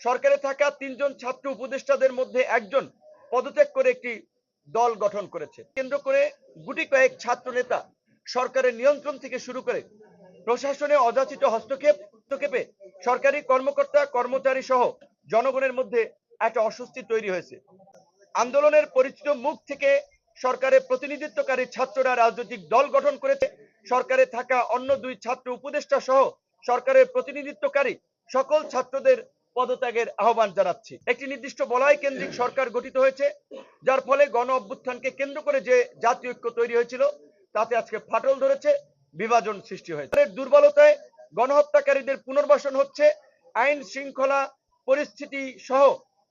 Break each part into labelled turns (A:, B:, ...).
A: সরকারে থাকা তিনজন ছাত্র উপদেষ্টাদের মধ্যে একজন পদত্যাগ করে একটি দল গঠন করেছে। কেন্দ্র করে গুটি কয়েক ছাত্র নেতা সরকারের নিয়ন্ত্রণ থেকে শুরু করে প্রশাসনে অযাচিত হস্তক্ষেপ, হস্তক্ষেপে সরকারি কর্মকর্তা, কর্মচারী সহ জনগণের মধ্যে একটা অস্বস্তি তৈরি হয়েছে। আন্দোলনের পরিচিত মুখ থেকে সরকারের প্রতিনিধিত্বকারী ছাত্ররা রাজনৈতিক দল গঠন করেছে। সরকারে থাকা অন্য দুই ছাত্র উপদেষ্টা সহ সরকারের প্রতিনিধিত্বকারী সকল ছাত্রদের পদত্যাগের আহ্বান জানাচ্ছি। একটি নির্দিষ্ট বলয় কেন্দ্রিক সরকার গঠিত হয়েছে, যার ফলে গণ অভ্যুত্থানকে কেন্দ্র করে যে জাতীয় ঐক্য তৈরি হয়েছিল, তাতে আজকে ফাটল ধরেছে, বিভাজন সৃষ্টি হয়েছে। দুর্বলতায় গণহত্যাকারীদের পুনর্বাসন হচ্ছে, আইন শৃঙ্খলা পরিস্থিতি সহ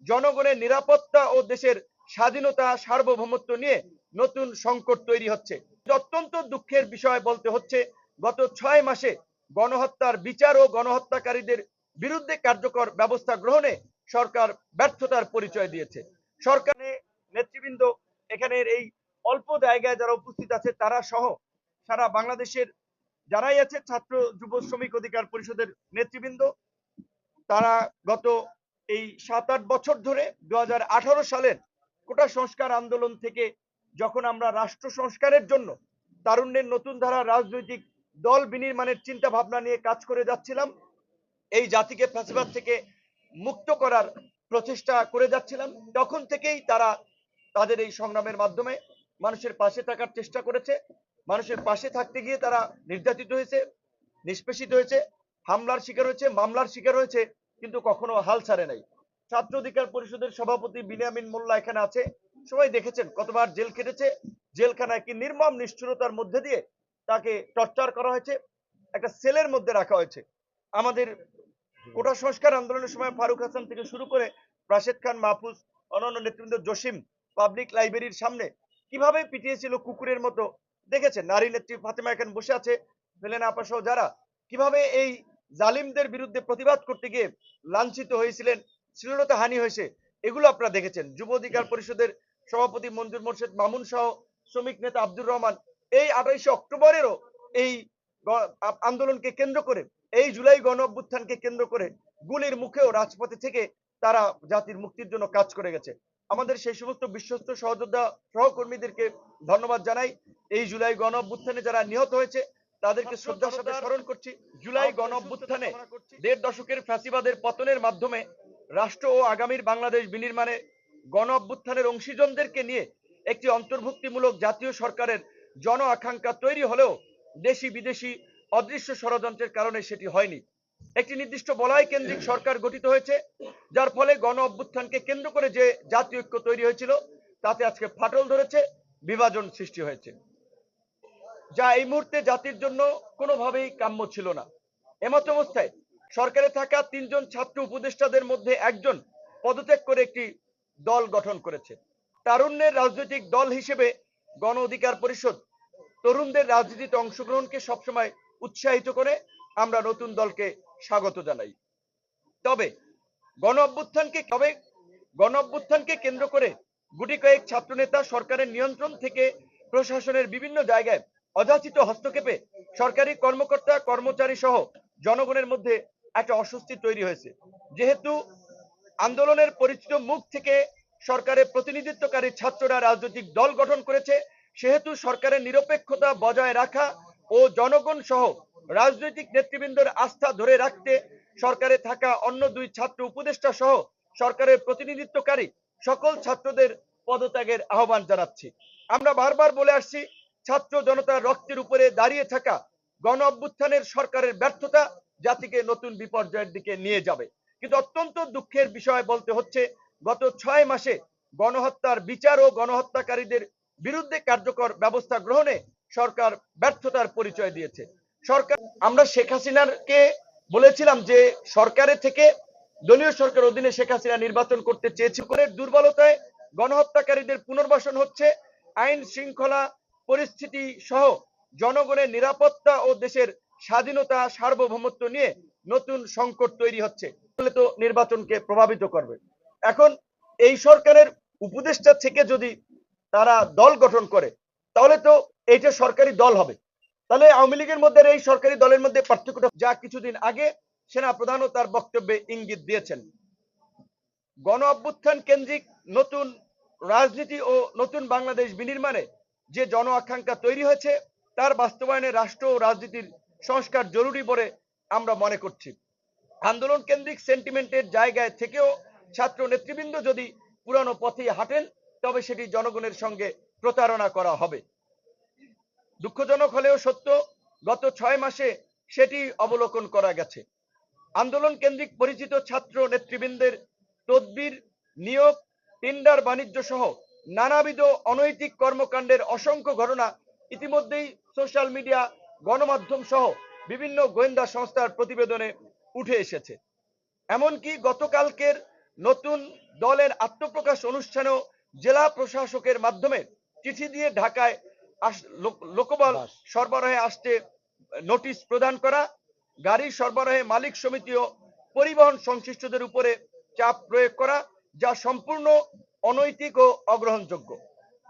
A: জনগণের নিরাপত্তা ও দেশের স্বাধীনতা সার্বভৌমত্ব নিয়ে নতুন সংকট তৈরি হচ্ছে। অত্যন্ত দুঃখের বিষয় বলতে হচ্ছে, গত ছয় মাসে গণহত্যার বিচার ও গণহত্যাকারীদের বিরুদ্ধে কার্যকর ব্যবস্থা গ্রহণে সরকার ব্যর্থতার পরিচয় দিয়েছে। সরকারে নেতৃবৃন্দ এখানের এই অল্প জায়গায় যারা উপস্থিত আছে, তারা সহ সারা বাংলাদেশের যারাই আছে, ছাত্র যুব শ্রমিক অধিকার পরিষদের নেতৃবৃন্দ, তারা গত এই সাত আট বছর ধরে দু হাজার আঠারো সালের কোটা সংস্কার আন্দোলন থেকে যখন আমরা রাষ্ট্র সংস্কারের জন্য তারুণ্যের নতুন ধারা রাজনৈতিক দল বিনির্মাণের চিন্তা ভাবনা নিয়ে কাজ করে যাচ্ছিলাম এই জাতিকে ফ্যাসিবাদ থেকে মুক্ত করার প্রচেষ্টা করে যাচ্ছিলাম। তখন থেকেই তারা তাদের এই সংগ্রামের মাধ্যমে মানুষের পাশে থাকার চেষ্টা করেছে। মানুষের পাশে থাকতে গিয়ে তারা নির্যাতিত হয়েছে, নিষ্পেষিত হয়েছে, হামলার শিকার হয়েছে, মামলার শিকার হয়েছে, কিন্তু কখনো হাল ছাড়ে নাই। ছাত্র অধিকার পরিষদের সভাপতি বিনিয়ামিন মোল্লা এখানে আছে। সবাই দেখেছেন, কতবার জেল কেটেছে জেলখানায় কি নির্মম নিষ্ঠুরতার মধ্যে দিয়ে তাকে টর্চার করা হয়েছে? একটা সেলের মধ্যে রাখা হয়েছে। আমাদের কোটা সংস্কার আন্দোলনের সময় ফারুক হাসান থেকে শুরু করে রাশেদ খান, মাহফুজ, অন্যান্য নেতৃবৃন্দ, জসিম, পাবলিক লাইব্রেরির সামনে কীভাবে পিটিয়েছিল কুকুরের মতো? দেখেছেন, নারী নেত্রী ফাতেমা এখানে বসে আছে ফেলেনা আপা সহ যারা। কীভাবে এই জালিমদের বিরুদ্ধে প্রতিবাদ করতে গিয়ে লাঞ্ছিত হয়েছিলেন শ্লীলতা হানি হয়েছে, এগুলো আপনারা দেখেছেন। যুব অধিকার পরিষদের সভাপতি মঞ্জুর মোর্শেদ মামুন সহ শ্রমিক নেতা আব্দুর রহমান এই আঠাইশে অক্টোবরেরও এই আন্দোলনকে কেন্দ্র করে এই জুলাই গণ অভ্যুত্থানকে কেন্দ্র করে গুলির মুখেও রাজপথে থেকে তারা জাতির মুক্তির জন্য কাজ করে গেছে। আমাদের সেই সমস্ত বিশ্বস্ত সহযোদ্ধা সহকর্মীদেরকে ধন্যবাদ জানাই। এই জুলাই গণ অভ্যুত্থানে যারা নিহত হয়েছে তাদেরকে শ্রদ্ধার সাথে স্মরণ করছি। জুলাই গণ অভ্যুত্থানে দেড় দশকের ফ্যাসিবাদের পতনের মাধ্যমে রাষ্ট্র ও আগামীর বাংলাদেশ বিনির্মাণে গণ অভ্যুত্থানের অংশীজনদেরকে নিয়ে একটি অন্তর্ভুক্তিমূলক জাতীয় সরকারের জন আকাঙ্ক্ষা তৈরি হলেও দেশি বিদেশি অদৃশ্য ষড়যন্ত্রের কারণে সেটি হয়নি। একটি নির্দিষ্ট বলয় কেন্দ্রিক সরকার গঠিত হয়েছে, যার ফলে গণ অভ্যুত্থানকে কেন্দ্র করে যে জাতীয় ঐক্য তৈরি হয়েছিল, তাতে আজকে ফাটল ধরেছে, বিভাজন সৃষ্টি হয়েছে। যা এই মুহূর্তে জাতির জন্য কোনোভাবেই কাম্য ছিল না। এমত অবস্থায় সরকারে থাকা তিনজন ছাত্র উপদেষ্টাদের মধ্যে একজন পদত্যাগ করে একটি দল গঠন করেছে। তারুণ্যের রাজনৈতিক দল হিসেবে গণ অধিকার পরিষদ তরুণদের রাজনীতিতে অংশগ্রহণকে সবসময় উৎসাহিত করে আমরা নতুন দলকে স্বাগত জানাই। তবে গণ অভ্যুত্থানকে তবে গণ অভ্যুত্থানকে কেন্দ্র করে গুটি কয়েক ছাত্রনেতা সরকারের নিয়ন্ত্রণ থেকে প্রশাসনের বিভিন্ন জায়গায় অযাচিত হস্তক্ষেপে সরকারি কর্মকর্তা, কর্মচারী সহ জনগণের মধ্যে একটা অস্বস্তি তৈরি হয়েছে। যেহেতু আন্দোলনের পরিচিত মুখ থেকে সরকারের প্রতিনিধিত্বকারী ছাত্ররা রাজনৈতিক দল গঠন করেছে, সেহেতু সরকারের নিরপেক্ষতা বজায় রাখা ও জনগণ সহ রাজনৈতিক নেতৃবৃন্দের আস্থা ধরে রাখতে সরকারে থাকা অন্য দুই ছাত্র উপদেষ্টা সহ সরকারের প্রতিনিধিত্বকারী সকল ছাত্রদের পদত্যাগের আহ্বান জানাচ্ছি। আমরা বারবার বলে আসছি, ছাত্র জনতার রক্তের উপরে দাঁড়িয়ে থাকা গণ অভ্যুত্থানের সরকারের ব্যর্থতা জাতিকে নতুন বিপর্যয়ের দিকে নিয়ে যাবে। কিন্তু অত্যন্ত দুঃখের বিষয় বলতে হচ্ছে, গত ছয় মাসে গণহত্যার বিচার ও গণহত্যাকারীদের বিরুদ্ধে কার্যকর ব্যবস্থা গ্রহণে সরকার ব্যর্থতার পরিচয় দিয়েছে। সরকার আমরা শেখ হাসিনারকে বলেছিলাম যে সরকারের থেকে দলীয় সরকার অধীনে শেখ হাসিনা নির্বাচন করতে চেয়েছিল করে দুর্বলতায় গণহত্যাকারীদের পুনর্বাসন হচ্ছে। আইন শৃঙ্খলা পরিস্থিতি সহ জনগণের নিরাপত্তা ও দেশের স্বাধীনতা সার্বভৌমত্ব নিয়ে নতুন সংকট তৈরি হচ্ছে। ফলে তো নির্বাচনকে প্রভাবিত করবে। এখন এই সরকারের উপদেষ্টা থেকে যদি তারা দল গঠন করে, তাহলে তো এইটা সরকারি দল হবে। তাহলে আওয়ামী লীগের মধ্যে এই সরকারি দলের মধ্যে পার্থক্যটা যা কিছুদিন আগে সেনা প্রধানও তার বক্তব্যে ইঙ্গিত দিয়েছেন। গণ অভ্যুত্থান কেন্দ্রিক নতুন রাজনীতি ও নতুন বাংলাদেশ বিনির্মাণে যে জন আকাঙ্ক্ষা তৈরি হয়েছে, তার বাস্তবায়নে রাষ্ট্র ও রাজনীতির সংস্কার জরুরি বলে আমরা মনে করছি। আন্দোলন কেন্দ্রিক সেন্টিমেন্টের জায়গায় থেকেও ছাত্র নেতৃবৃন্দ যদি পুরানো পথে হাঁটেন, তবে সেটি জনগণের সঙ্গে প্রতারণা করা হবে। দুঃখজনক হলেও সত্য, গত ছয় মাসে সেটি অবলোকন করা গেছে। আন্দোলন কেন্দ্রিক পরিচিত ছাত্র নেতৃবৃন্দের তদবির, নিয়োগ, টেন্ডার, বাণিজ্য সহ নানাবিধ অনৈতিক কর্মকাণ্ডের অসংখ্য ঘটনা ইতিমধ্যেই সোশ্যাল মিডিয়া, গণমাধ্যম সহ বিভিন্ন গোয়েন্দা সংস্থার প্রতিবেদনে উঠে এসেছে। এমনকি গতকালকের নতুন দলের আত্মপ্রকাশ অনুষ্ঠানেও জেলা প্রশাসকের মাধ্যমে চিঠি দিয়ে ঢাকায় লোকবল সরবরাহে আসতে নোটিশ প্রদান করা গাড়ি সরবরাহে মালিক সমিতি ও পরিবহন সংশ্লিষ্টদের উপরে চাপ প্রয়োগ করা যা সম্পূর্ণ অনৈতিক ও অগ্রহণযোগ্য।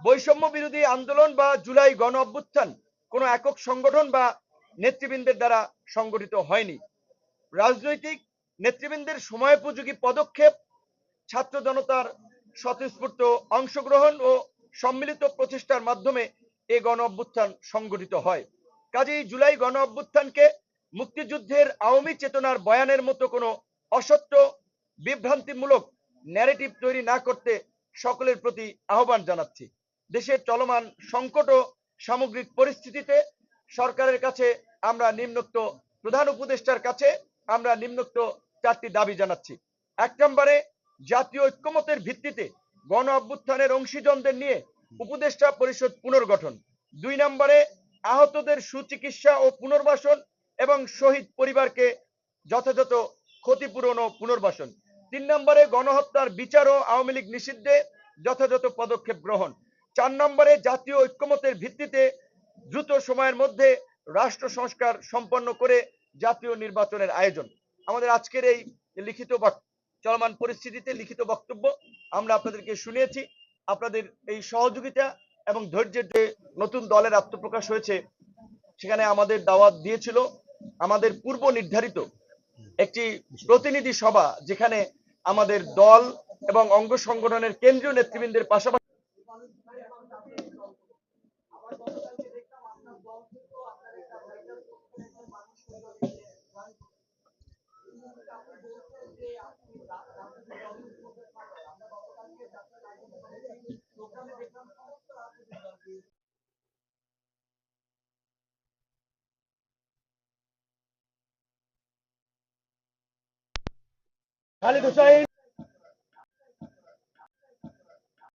A: বৈষম্য বিরোধী আন্দোলন বা জুলাই গণ অভ্যুত্থান কোনো একক সংগঠন বা নেতৃবৃন্দের দ্বারা সংগঠিত হয়নি। রাজনৈতিক নেতৃবৃন্দের সময়োপযোগী পদক্ষেপ ছাত্র জনতার স্বতঃস্ফূর্ত অংশগ্রহণ ও সম্মিলিত প্রচেষ্টার মাধ্যমে এ গণ অভ্যুত্থান সংগঠিত হয়। কাজেই জুলাই গণ অভ্যুত্থানকে মুক্তিযুদ্ধের আওয়ামী চেতনার বয়ানের মতো কোনো অসত্য, বিভ্রান্তিমূলক ন্যারেটিভ তৈরি না করতে সকলের প্রতি আহ্বান জানাচ্ছি। দেশের চলমান সংকট ও সামগ্রিক পরিস্থিতিতে সরকারের কাছে আমরা নিম্নোক্ত প্রধান উপদেষ্টার কাছে আমরা নিম্নোক্ত চারটি দাবি জানাচ্ছি। এক নম্বরে, জাতীয় ঐক্যমতের ভিত্তিতে গণ অভ্যুত্থানের অংশীজনদের নিয়ে উপদেষ্টা পরিষদ পুনর্গঠন। দুই নম্বরে আহতদের সুচিকিৎসা ও পুনর্বাসন এবং শহীদ পরিবারকে যথাযথ ক্ষতিপূরণ ও পুনর্বাসন। তিন নম্বরে গণহত্যার বিচার ও আওয়ামী লীগ নিষিদ্ধে যথাযথ পদক্ষেপ গ্রহণ। চার নম্বরে জাতীয় ঐক্যমতের ভিত্তিতে দ্রুত সময়ের মধ্যে রাষ্ট্র সংস্কার সম্পন্ন করে জাতীয় নির্বাচনের আয়োজন। আমাদের আজকের এই লিখিত চলমান পরিস্থিতিতে লিখিত বক্তব্য আমরা আপনাদেরকে শুনিয়েছি। আপনাদের এই সহযোগিতা এবং ধৈর্যের যে নতুন দলের আত্মপ্রকাশ হয়েছে, সেখানে আমাদের দাওয়াত দিয়েছিল। আমাদের পূর্ব নির্ধারিত একটি প্রতিনিধি সভা, যেখানে আমাদের দল এবং অঙ্গ সংগঠনের কেন্দ্রীয় নেতৃবৃন্দের পাশাপাশি Khalid Hussain.